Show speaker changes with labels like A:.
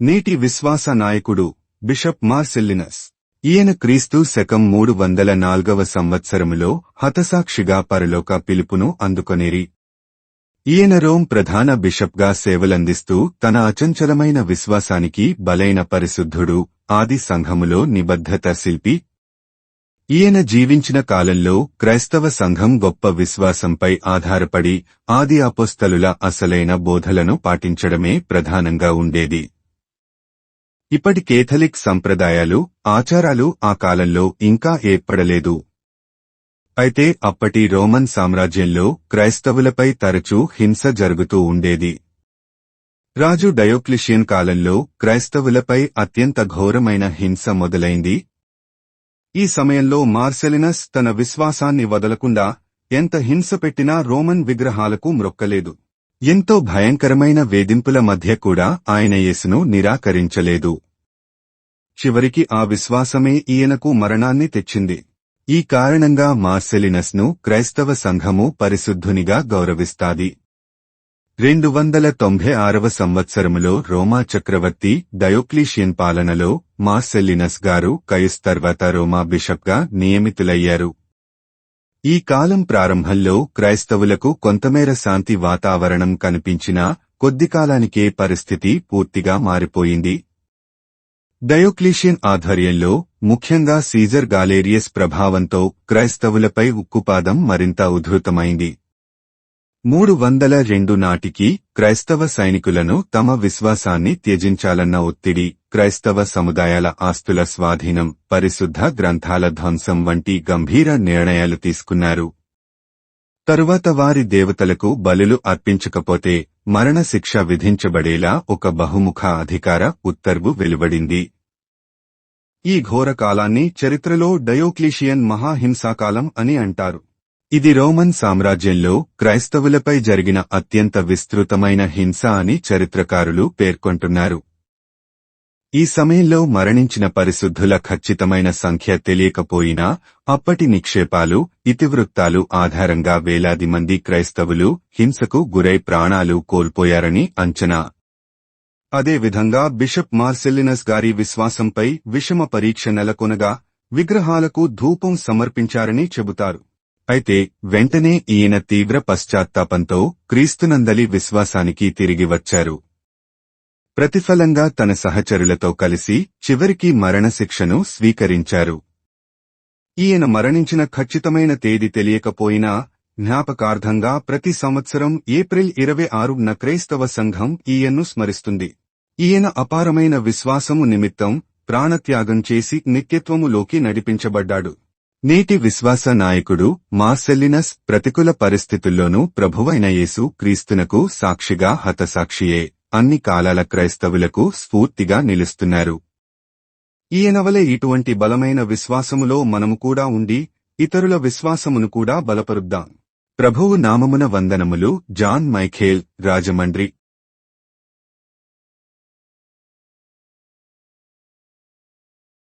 A: నేటి విశ్వాస నాయకుడు బిషప్ మార్సెల్లినస్ ఈయన క్రీస్తు శకం మూడు వందల నాల్గవ సంవత్సరములో హతసాక్షిగా పరలోక పిలుపును అందుకొనేరి. ఈయన రోమ్ ప్రధాన బిషప్గా సేవలందిస్తూ తన అచంచలమైన విశ్వాసానికి బలైన పరిశుద్ధుడు ఆది సంఘములో నిబద్ధత శిల్పి. ఈయన జీవించిన కాలంలో క్రైస్తవ సంఘం గొప్ప విశ్వాసంపై ఆధారపడి ఆది అపోస్తలుల అసలైన బోధలను పాటించడమే ప్రధానంగా ఉండేది. ఇప్పటి కేథలిక్ సంప్రదాయాలు ఆచారాలు ఆ కాలంలో ఇంకా ఏర్పడలేదు. అయితే అప్పటి రోమన్ సామ్రాజ్యంలో క్రైస్తవులపై తరచూ హింస జరుగుతూ ఉండేది. రాజు డయోక్లిషియన్ కాలంలో క్రైస్తవులపై అత్యంత ఘోరమైన హింస మొదలైంది. ఈ సమయంలో మార్సెలినస్ తన విశ్వాసాన్ని వదలకుండా ఎంత హింస పెట్టినా రోమన్ విగ్రహాలకు మ్రొక్కలేదు ఎంతో భయంకరమైన వేధింపుల మధ్య కూడా ఆయన యేసును నిరాకరించలేదు. చివరికి ఆ విశ్వాసమే ఈయనకు మరణాన్ని తెచ్చింది. ఈ కారణంగా మార్సెలినస్ను క్రైస్తవ సంఘము పరిశుద్ధునిగా గౌరవిస్తాది. రెండు వందల తొంభై ఆరవ సంవత్సరములో రోమా చక్రవర్తి డయోక్లీషియన్ పాలనలో మార్సెల్లినస్ గారు కయుస్ తర్వాత రోమా బిషప్గా నియమితులయ్యారు. ఈ కాలం ప్రారంభంలో క్రైస్తవులకు కొంతమేర శాంతి వాతావరణం కనిపించినా కొద్ది కాలానికే పరిస్థితి పూర్తిగా మారిపోయింది. డయోక్లీషియన్ ఆధ్వర్యంలో ముఖ్యంగా సీజర్ గాలేరియస్ ప్రభావంతో క్రైస్తవులపై ఉక్కుపాదం మరింత ఉధృతమైంది. మూడు వందల రెండు నాటికి క్రైస్తవ సైనికులను తమ విశ్వాసాన్ని త్యజించాలన్న ఒత్తిడి క్రైస్తవ సముదాయాల ఆస్తుల స్వాధీనం పరిశుద్ధ గ్రంథాల ధ్వంసం వంటి గంభీర నిర్ణయాలు తీసుకున్నారు. తరువాత వారి దేవతలకు బలులు అర్పించకపోతే మరణశిక్ష విధించబడేలా ఒక బహుముఖ అధికార ఉత్తర్వు వెలువడింది. ఈ ఘోర కాలాన్ని చరిత్రలో డయోక్లీషియన్ మహాహింసాకాలం అని అంటారు. ఇది రోమన్ సామ్రాజ్యంలో క్రైస్తవులపై జరిగిన అత్యంత విస్తృతమైన హింస అని చరిత్రకారులు పేర్కొంటున్నారు. ఈ సమయంలో మరణించిన పరిశుద్ధుల ఖచ్చితమైన సంఖ్య తెలియకపోయినా అప్పటి నిక్షేపాలు ఇతివృత్తాలు ఆధారంగా వేలాది మంది క్రైస్తవులు హింసకు గురై ప్రాణాలు కోల్పోయారని అంచనా. అదేవిధంగా బిషప్ మార్సెల్లినస్ గారి విశ్వాసంపై విషమ పరీక్ష నెలకొనగా విగ్రహాలకు ధూపం సమర్పించారని చెబుతారు. అయితే వెంటనే ఈయన తీవ్ర పశ్చాత్తాపంతో క్రీస్తునందలి విశ్వాసానికి తిరిగి వచ్చారు. ప్రతిఫలంగా తన సహచరులతో కలిసి చివరికి మరణశిక్షను స్వీకరించారు. ఈయన మరణించిన ఖచ్చితమైన తేదీ తెలియకపోయినా జ్ఞాపకార్థంగా ప్రతి సంవత్సరం ఏప్రిల్ ఇరవై ఆరున క్రైస్తవ సంఘం ఈయన్ను స్మరిస్తుంది. ఈయన అపారమైన విశ్వాసము నిమిత్తం ప్రాణత్యాగం చేసి నిత్యత్వములోకి నడిపించబడ్డాడు. నేటి విశ్వాస నాయకుడు మార్సెల్లినస్ ప్రతికూల పరిస్థితుల్లోనూ ప్రభువైన యేసు క్రీస్తునకు సాక్షిగా హతసాక్షియే. అన్ని కాలాల క్రైస్తవులకు స్ఫూర్తిగా నిలుస్తున్నారు. ఈయనవలే ఇటువంటి బలమైన విశ్వాసములో మనము కూడా ఉండి ఇతరుల విశ్వాసమును కూడా బలపరుద్దాం. ప్రభువు నామమున వందనములు జాన్ మైఖేల్ రాజమండ్రి.